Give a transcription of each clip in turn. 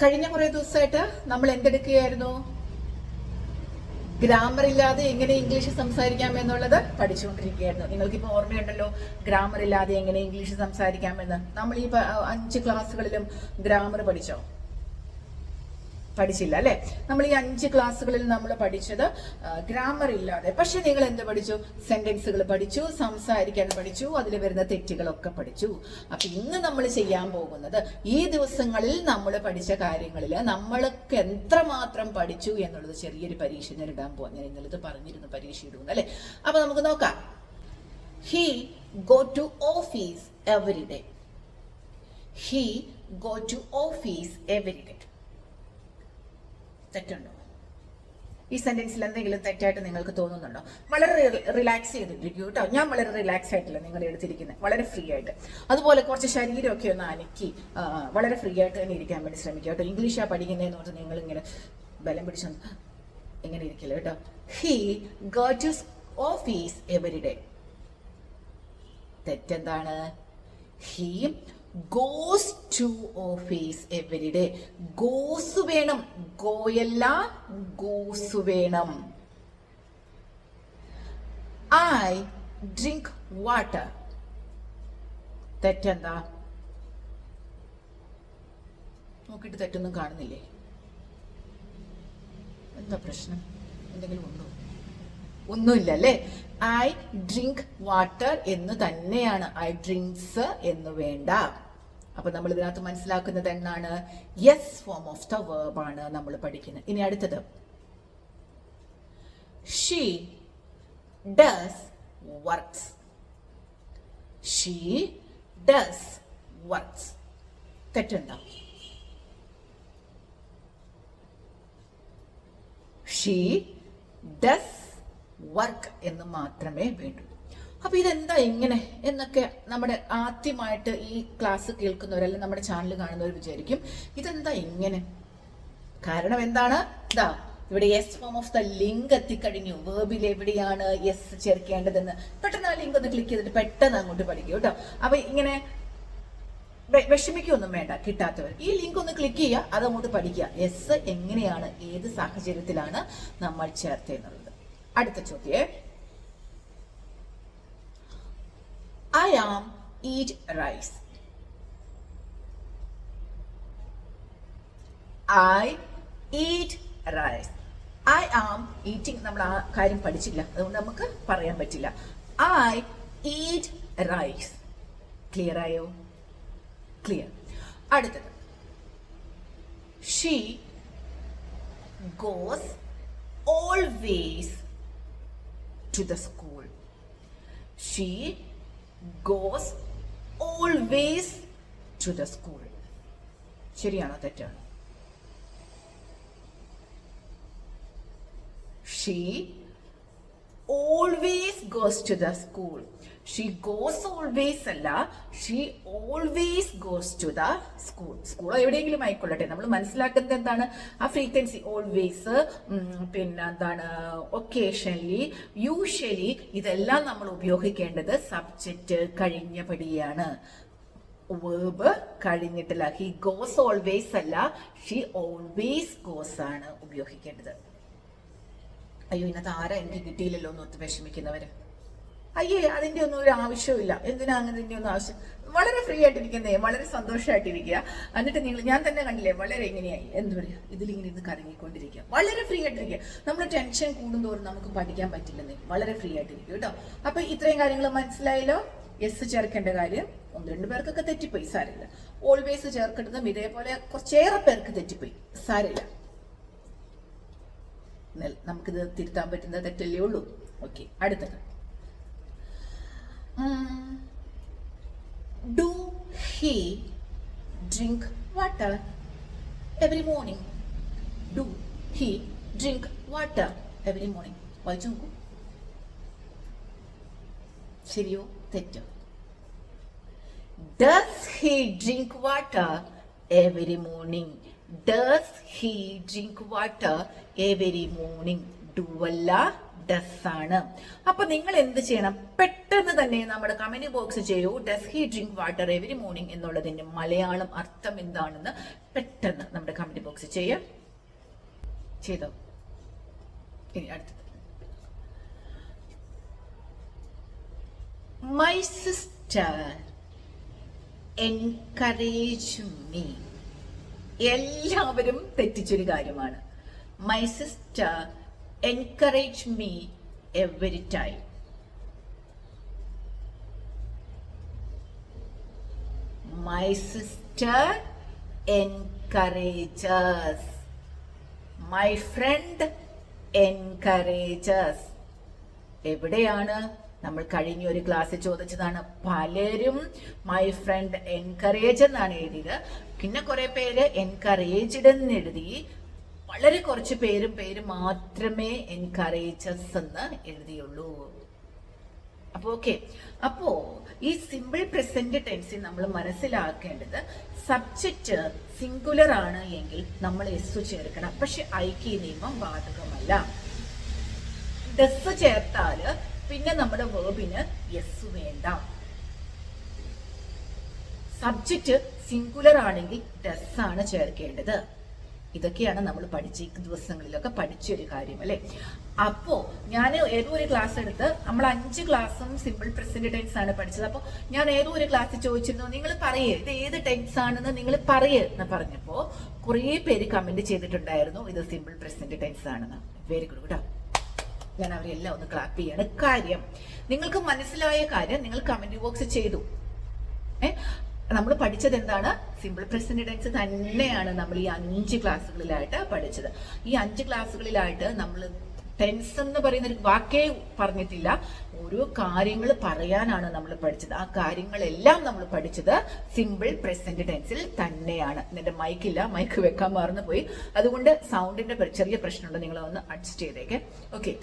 കഴിഞ്ഞ കുറേ ദിവസമായിട്ട് നമ്മൾ എന്തെടുക്കുകയായിരുന്നു? ഗ്രാമർ ഇല്ലാതെ എങ്ങനെ ഇംഗ്ലീഷ് സംസാരിക്കാം എന്നുള്ളത് പഠിച്ചുകൊണ്ടിരിക്കുകയായിരുന്നു. നിങ്ങൾക്കിപ്പോൾ ഓർമ്മയുണ്ടല്ലോ ഗ്രാമർ ഇല്ലാതെ എങ്ങനെ ഇംഗ്ലീഷ് സംസാരിക്കാമെന്ന് നമ്മൾ ഈ അഞ്ച് ക്ലാസ്സുകളിലും ഗ്രാമർ പഠിച്ചോ? പഠിച്ചില്ല അല്ലെ? നമ്മൾ ഈ അഞ്ച് ക്ലാസ്സുകളിൽ നമ്മൾ പഠിച്ചത് ഗ്രാമർ ഇല്ലാതെ. പക്ഷെ നിങ്ങൾ എന്ത് പഠിച്ചു? സെന്റൻസുകൾ പഠിച്ചു സംസാരിക്കാൻ പഠിച്ചു അതിൽ വരുന്ന തെറ്റുകളൊക്കെ പഠിച്ചു. അപ്പൊ ഇന്ന് നമ്മൾ ചെയ്യാൻ പോകുന്നത് ഈ ദിവസങ്ങളിൽ നമ്മൾ പഠിച്ച കാര്യങ്ങളിൽ നമ്മൾക്ക് എത്രമാത്രം പഠിച്ചു എന്നുള്ളത് ചെറിയൊരു പരീക്ഷ ഞാൻ ഇടാൻ പോകാം ഞാൻ ഇന്നലെ പറഞ്ഞിരുന്നു പരീക്ഷ ഇടുന്നു അല്ലെ? അപ്പൊ നമുക്ക് നോക്കാം. He go to office every day he go to office every day തെറ്റുണ്ടോ? ഈ സെന്റൻസിൽ എന്തെങ്കിലും തെറ്റായിട്ട് നിങ്ങൾക്ക് തോന്നുന്നുണ്ടോ? വളരെ റിലാക്സ് ചെയ്തിട്ടിരിക്കും കേട്ടോ ഞാൻ വളരെ റിലാക്സ് ആയിട്ടില്ല നിങ്ങൾ എടുത്തിരിക്കുന്നത് വളരെ ഫ്രീ ആയിട്ട്. അതുപോലെ കുറച്ച് ശരീരമൊക്കെ ഒന്ന് അനക്കി വളരെ ഫ്രീ ആയിട്ട് തന്നെ ഇരിക്കാൻ വേണ്ടി ശ്രമിക്കുക കേട്ടോ ഇംഗ്ലീഷാണ് പഠിക്കുന്നതെന്ന് പറഞ്ഞാൽ നിങ്ങൾ ഇങ്ങനെ ബലം പിടിച്ചു ഇങ്ങനെ ഇരിക്കില്ല കേട്ടോ he got office every day തെറ്റെന്താണ്? He goes to office every day goes വേണം. ഗോയല്ല ഗോസ് വേണം. ഐ ഡ്രിങ്ക് വാട്ടർ തെറ്റെന്താ? നോക്കിയിട്ട് തെറ്റൊന്നും കാണുന്നില്ലേ? എന്താ പ്രശ്നം? എന്തെങ്കിലും ഉണ്ടോ? ഒന്നുമില്ല അല്ലേ ഐ ഡ്രിങ്ക് വാട്ടർ എന്ന് തന്നെയാണ്. ഐ ഡ്രിങ്ക്സ് എന്ന് വേണ്ട. അപ്പൊ നമ്മൾ ഇതിനകത്ത് മനസ്സിലാക്കുന്നത് എന്നാണ്? Yes form of the verb ആണ് നമ്മൾ പഠിക്കുന്നത്. ഇനി അടുത്തത്. She does works she does works തെറ്റുണ്ടോ? She does work എന്ന് മാത്രമേ വേണ്ടൂ. അപ്പൊ ഇതെന്താ ഇങ്ങനെ എന്നൊക്കെ നമ്മുടെ ആദ്യമായിട്ട് ഈ ക്ലാസ് കേൾക്കുന്നവർ അല്ലെങ്കിൽ നമ്മുടെ ചാനൽ കാണുന്നവർ വിചാരിക്കും. ഇതെന്താ ഇങ്ങനെ? കാരണം എന്താണ്? ഇതാ ഇവിടെ S form of the link എത്തിക്കഴിഞ്ഞു. വേർബിൽ എവിടെയാണ് എസ് ചേർക്കേണ്ടതെന്ന്. പെട്ടെന്ന് ആ ലിങ്ക് ഒന്ന് ക്ലിക്ക് ചെയ്തിട്ട് പെട്ടെന്ന് അങ്ങോട്ട് പഠിക്കും കേട്ടോ. അപ്പൊ ഇങ്ങനെ വിഷമിക്കൊന്നും വേണ്ട കിട്ടാത്തവർ. ഈ ലിങ്ക് ഒന്ന് ക്ലിക്ക് ചെയ്യുക അത് അങ്ങോട്ട് പഠിക്കുക. എസ് എങ്ങനെയാണ് ഏത് സാഹചര്യത്തിലാണ് നമ്മൾ ചേർത്തേന്നുള്ളത്. അടുത്ത ചോദ്യേ. I am eat rice. I eat rice. I am eating നമ്മൾ ആ കാര്യം പഠിച്ചില്ല അതുകൊണ്ട് നമുക്ക് പറയാൻ പറ്റില്ല. ഐ ഈറ്റ് റൈസ് ക്ലിയർ ആയോ? ക്ലിയർ അടുത്തത്. She goes always to the school she goes always to the school ശരിയാണോ തെറ്റാണോ she always goes to the school she goes always അല്ല she always goes to the school സ്കൂളോ എവിടെയെങ്കിലും ആയിക്കൊള്ളട്ടെ. നമ്മൾ മനസ്സിലാക്കുന്നത് എന്താണ്? ആ ഫ്രീക്വൻസി ഓൾവേസ് പിന്നെ എന്താണ്? ഒക്കേഷൻലി യൂഷ്വലി ഇതെല്ലാം നമ്മൾ ഉപയോഗിക്കേണ്ടത് സബ്ജക്റ്റ് കഴിഞ്ഞ പടിയാണ് വേർബ് കഴിഞ്ഞിട്ടില്ല. ഹി ഗോസ് ഓൾവേസ് അല്ല ഷീ ഓൾവേസ് ഗോസ് ആണ് ഉപയോഗിക്കേണ്ടത്. അയ്യോ ഇന്നത്തെ ആരാ എനിക്ക് കിട്ടിയില്ലല്ലോ എന്ന് ഒത്ത് വിഷമിക്കുന്നവര്. അയ്യേ അതിന്റെ ഒന്നും ഒരു ആവശ്യമില്ല എന്തിനാ അങ്ങനെ ഒന്നും ആവശ്യം? വളരെ ഫ്രീ ആയിട്ടിരിക്കുന്നേ വളരെ സന്തോഷമായിട്ടിരിക്കുക എന്നിട്ട് നിങ്ങൾ ഞാൻ തന്നെ കണ്ടില്ലേ വളരെ എങ്ങനെയായി എന്ത് പറയുക ഇതിലിങ്ങനെ ഇന്ന് കറങ്ങിക്കൊണ്ടിരിക്കുക. വളരെ ഫ്രീ ആയിട്ടിരിക്കുക. നമ്മൾ ടെൻഷൻ കൂടുന്തോറും നമുക്ക് പഠിക്കാൻ പറ്റില്ലെന്നേ. വളരെ ഫ്രീ ആയിട്ടിരിക്കും കേട്ടോ. അപ്പൊ ഇത്രയും കാര്യങ്ങൾ മനസ്സിലായല്ലോ? എസ് ചേർക്കേണ്ട കാര്യം ഒന്ന് രണ്ട് പേർക്കൊക്കെ തെറ്റിപ്പോയി സാരില്ല ഓൾവേസ് ചേർക്കേണ്ടതും ഇതേപോലെ കുറച്ചേറെ പേർക്ക് തെറ്റിപ്പോയി സാരില്ല നമുക്കിത് തിരുത്താൻ പറ്റുന്ന തെറ്റല്ലേ ഉള്ളൂ. ഓക്കെ അടുത്തത്. Do he drink water every morning do he drink water every morning വായിച്ചു നോക്കൂ. ശരിയോ? തെറ്റോ? Does he drink water every morning does he drink water every morning do does ആണ്. അപ്പൊ നിങ്ങൾ എന്ത് ചെയ്യണം? പെട്ടെന്ന് തന്നെ നമ്മുടെ കമന്റ് ബോക്സ് ചെയ്യൂ does he drink water every morning എന്നുള്ളതിന്റെ മലയാളം അർത്ഥം എന്താണെന്ന് പെട്ടെന്ന് നമ്മുടെ കമന്റ് ബോക്സ് ചെയ്യാം. ചെയ്തോ? ഇനി അടുത്തത്. മൈ സിസ്റ്റർ എൻകറേജ് മീ എല്ലാവരും തെറ്റിച്ചൊരു കാര്യമാണ്. My sister encourage me every time my sister encourages my friend encourages എവിടെയാണ്? നമ്മൾ കഴിഞ്ഞ ഒരു ക്ലാസ്സിൽ ചോദിച്ചതാണ്. പലരും മൈ ഫ്രണ്ട് എൻകറേജ് എന്നാണ് എഴുതിയത്. പിന്നെ കുറെ പേര് എൻകറേജ്ഡ് എന്ന് എഴുതി. വളരെ കുറച്ച് പേരും പേര് മാത്രമേ എൻകറേജസ് എന്ന് എഴുതിയുള്ളൂ. അപ്പൊ ഓക്കെ അപ്പോ ഈ സിമ്പിൾ പ്രസന്റ് ടെൻസിൽ നമ്മൾ മനസ്സിലാക്കേണ്ടത് സബ്ജക്റ്റ് സിംഗുലർ ആണ് എങ്കിൽ നമ്മൾ എസ് ചേർക്കണം. പക്ഷെ ഐക്യ നിയമം ബാധകമല്ല. ഡെസ് ചേർത്താൽ പിന്നെ നമ്മുടെ വേർബിന് എസ് വേണ്ട. സബ്ജക്റ്റ് സിംഗുലർ ആണെങ്കിൽ ഡെസ് ആണ് ചേർക്കേണ്ടത്. ഇതൊക്കെയാണ് നമ്മൾ പഠിച്ച ദിവസങ്ങളിലൊക്കെ പഠിച്ച ഒരു കാര്യം അല്ലെ? അപ്പോ ഞാൻ ഏതോ ഒരു ക്ലാസ് എടുത്ത് നമ്മൾ അഞ്ച് ക്ലാസ്സും സിമ്പിൾ പ്രസന്റ് ടെൻസ് ആണ് പഠിച്ചത്. അപ്പോൾ ഞാൻ ഏതോ ഒരു ക്ലാസ് ചോദിച്ചിരുന്നു നിങ്ങൾ പറയേ ഇത് ഏത് ടെൻസ് ആണെന്ന് നിങ്ങൾ പറയേ എന്ന് പറഞ്ഞപ്പോ കുറേ പേര് കമന്റ് ചെയ്തിട്ടുണ്ടായിരുന്നു ഇത് സിമ്പിൾ പ്രസന്റ് ടെൻസ് ആണെന്ന്. വെരി ഗുഡ് കേട്ടോ. ഞാൻ അവരെല്ലാം ഒന്ന് ക്ലാപ്പ് ചെയ്യാണ്. കാര്യം നിങ്ങൾക്ക് മനസ്സിലായ കാര്യം നിങ്ങൾ കമന്റ് ബോക്സ് ചെയ്തു. ഏ? നമ്മൾ പഠിച്ചത് എന്താണ് സിമ്പിൾ പ്രസന്റ് ടെൻസ് തന്നെയാണ് നമ്മൾ ഈ അഞ്ച് ക്ലാസ്സുകളിലായിട്ട് പഠിച്ചത്. ഈ അഞ്ച് ക്ലാസ്സുകളിലായിട്ട് നമ്മൾ ടെൻസ് എന്ന് പറയുന്ന ഒരു വാക്കേ പറഞ്ഞിട്ടില്ല. ഓരോ കാര്യങ്ങൾ പറയാനാണ് നമ്മൾ പഠിച്ചത്. ആ കാര്യങ്ങളെല്ലാം നമ്മൾ പഠിച്ചത് സിമ്പിൾ പ്രസന്റ് ടെൻസിൽ തന്നെയാണ്. എന്റെ മൈക്കില്ല മൈക്ക് വെക്കാൻ മറന്നു പോയി. അതുകൊണ്ട് സൗണ്ടിന്റെ ചെറിയ പ്രശ്നമുണ്ട്. നിങ്ങൾ ഒന്ന് അഡ്ജസ്റ്റ് ചെയ്തേക്കെ. ഓക്കെ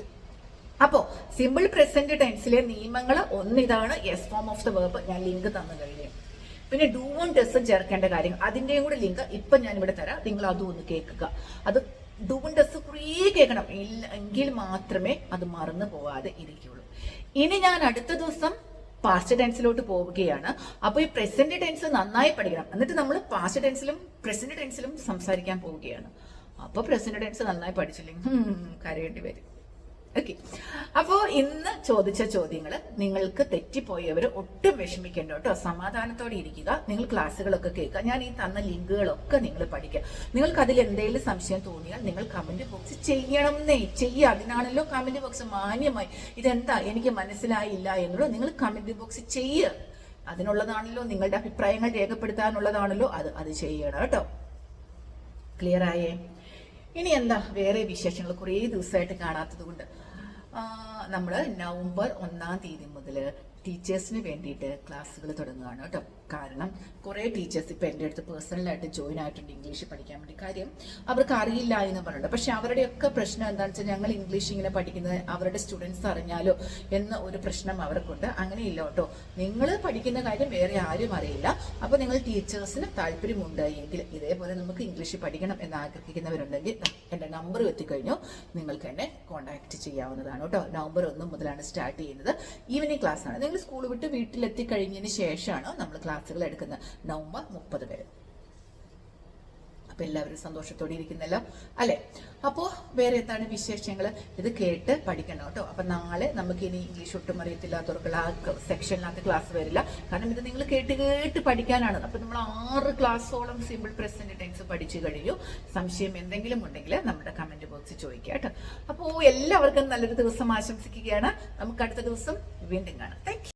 അപ്പോ സിമ്പിൾ പ്രസന്റ് ടെൻസിലെ നിയമങ്ങൾ ഒന്നിതാണ്. S form of the verb ഞാൻ ലിങ്ക് തന്നു കഴിഞ്ഞു. പിന്നെ ഡൂവും ഡെസ്സും ചേർക്കേണ്ട കാര്യം അതിന്റെയും കൂടെ ലിങ്ക് ഇപ്പൊ ഇവിടെ തരാം. നിങ്ങൾ അതും ഒന്ന് കേൾക്കുക. അത് ഡൂവും ഡെസ് കുറേ കേൾക്കണം. എങ്കിൽ മാത്രമേ അത് മറന്നു പോവാതെ ഇരിക്കുള്ളൂ. ഇനി ഞാൻ അടുത്ത ദിവസം പാസ്റ്റ് ടെൻസിലോട്ട് പോവുകയാണ്. അപ്പോൾ ഈ പ്രസന്റ് ടെൻസ് നന്നായി പഠിക്കണം. എന്നിട്ട് നമ്മൾ പാസ്റ്റ് ടെൻസിലും പ്രസന്റ് ടെൻസിലും സംസാരിക്കാൻ പോവുകയാണ്. അപ്പോൾ പ്രസന്റ് ടെൻസ് നന്നായി പഠിച്ചില്ലെങ്കിൽ കരയേണ്ടി വരും. ഓക്കെ അപ്പോൾ ഇന്ന് ചോദിച്ച ചോദ്യങ്ങൾ നിങ്ങൾക്ക് തെറ്റിപ്പോയവർ ഒട്ടും വിഷമിക്കേണ്ട കേട്ടോ. സമാധാനത്തോടെ ഇരിക്കുക. നിങ്ങൾ ക്ലാസ്സുകളൊക്കെ കേൾക്കുക. ഞാൻ ഈ തന്ന ലിങ്കുകളൊക്കെ നിങ്ങൾ പഠിക്കുക. നിങ്ങൾക്ക് അതിൽ എന്തെങ്കിലും സംശയം തോന്നിയാൽ നിങ്ങൾ കമന്റ് ബോക്സ് ചെയ്യണം എന്നേ ചെയ്യുക അതിനാണല്ലോ കമന്റ് ബോക്സ് മാന്യമായി. ഇതെന്താ? എനിക്ക് മനസ്സിലായില്ല എന്നുള്ളത് നിങ്ങൾ കമന്റ് ബോക്സ് ചെയ്യുക അതിനുള്ളതാണല്ലോ നിങ്ങളുടെ അഭിപ്രായങ്ങൾ രേഖപ്പെടുത്താനുള്ളതാണല്ലോ അത്. അത് ചെയ്യണം കേട്ടോ. ക്ലിയർ ആയേ? ഇനി എന്താ വേറെ വിശേഷങ്ങൾ? കുറേ ദിവസമായിട്ട് കാണാത്തത് കൊണ്ട്. നമ്മൾ നവംബർ ഒന്നാം തീയതി മുതൽ ടീച്ചേഴ്സിന് വേണ്ടിയിട്ട് ക്ലാസ്സുകൾ തുടങ്ങുകയാണ് കേട്ടോ. കാരണം കുറേ ടീച്ചേഴ്സ് ഇപ്പം എന്റെ അടുത്ത് പേഴ്സണലായിട്ട് ജോയിൻ ആയിട്ടുണ്ട് ഇംഗ്ലീഷ് പഠിക്കാൻ വേണ്ടി. കാര്യം അവർക്ക് അറിയില്ല എന്ന് പറഞ്ഞിട്ടുണ്ട്. പക്ഷെ അവരുടെയൊക്കെ പ്രശ്നം എന്താണെന്ന് വെച്ചാൽ ഞങ്ങൾ ഇംഗ്ലീഷ് ഇങ്ങനെ പഠിക്കുന്നത് അവരുടെ സ്റ്റുഡൻസ് അറിഞ്ഞാലോ എന്ന ഒരു പ്രശ്നം അവർക്കുണ്ട്. അങ്ങനെയില്ല കേട്ടോ. നിങ്ങൾ പഠിക്കുന്ന കാര്യം വേറെ ആരും അറിയില്ല. അപ്പോൾ നിങ്ങൾ ടീച്ചേഴ്സിന് താല്പര്യമുണ്ട് എങ്കിൽ ഇതേപോലെ നമുക്ക് ഇംഗ്ലീഷ് പഠിക്കണം എന്ന് ആഗ്രഹിക്കുന്നവരുണ്ടെങ്കിൽ എന്റെ നമ്പർ എത്തിക്കഴിഞ്ഞു. നിങ്ങൾക്ക് എന്നെ കോൺടാക്ട് ചെയ്യാവുന്നതാണ് കേട്ടോ. നവംബർ ഒന്ന് മുതലാണ് സ്റ്റാർട്ട് ചെയ്യുന്നത്. ഈവനിങ് ക്ലാസ് ആണ്. നിങ്ങൾ സ്കൂൾ വിട്ട് വീട്ടിലെത്തി കഴിഞ്ഞതിന് ശേഷമാണ് നമ്മൾ ക്ലാസ്സുകൾ എടുക്കുന്നത് നവംബർ മുപ്പത് വരെ അപ്പൊ എല്ലാവരും സന്തോഷത്തോടെ ഇരിക്കുന്നല്ലോ? അല്ലെ? അപ്പോ വേറെ എന്താണ് വിശേഷങ്ങൾ ഇത് കേട്ട് പഠിക്കണം കേട്ടോ. അപ്പൊ നാളെ നമുക്ക് ഇനി ഇംഗ്ലീഷ് ഒട്ടും അറിയത്തില്ലാത്തവർക്കുള്ള ആ സെക്ഷനിനകത്ത് ക്ലാസ് വരില്ല. കാരണം ഇത് നിങ്ങൾ കേട്ട് കേട്ട് പഠിക്കാനാണ്. അപ്പൊ നമ്മൾ ആറ് ക്ലാസ്സോളം സിമ്പിൾ പ്രസന്റ് ടെൻസ് പഠിച്ചു കഴിഞ്ഞു. സംശയം എന്തെങ്കിലും ഉണ്ടെങ്കിൽ നമ്മുടെ കമന്റ് ബോക്സിൽ ചോദിക്കുക കേട്ടോ. അപ്പോൾ എല്ലാവർക്കും നല്ലൊരു ദിവസം ആശംസിക്കുകയാണ്. നമുക്ക് അടുത്ത ദിവസം വീണ്ടും കാണാം. താങ്ക്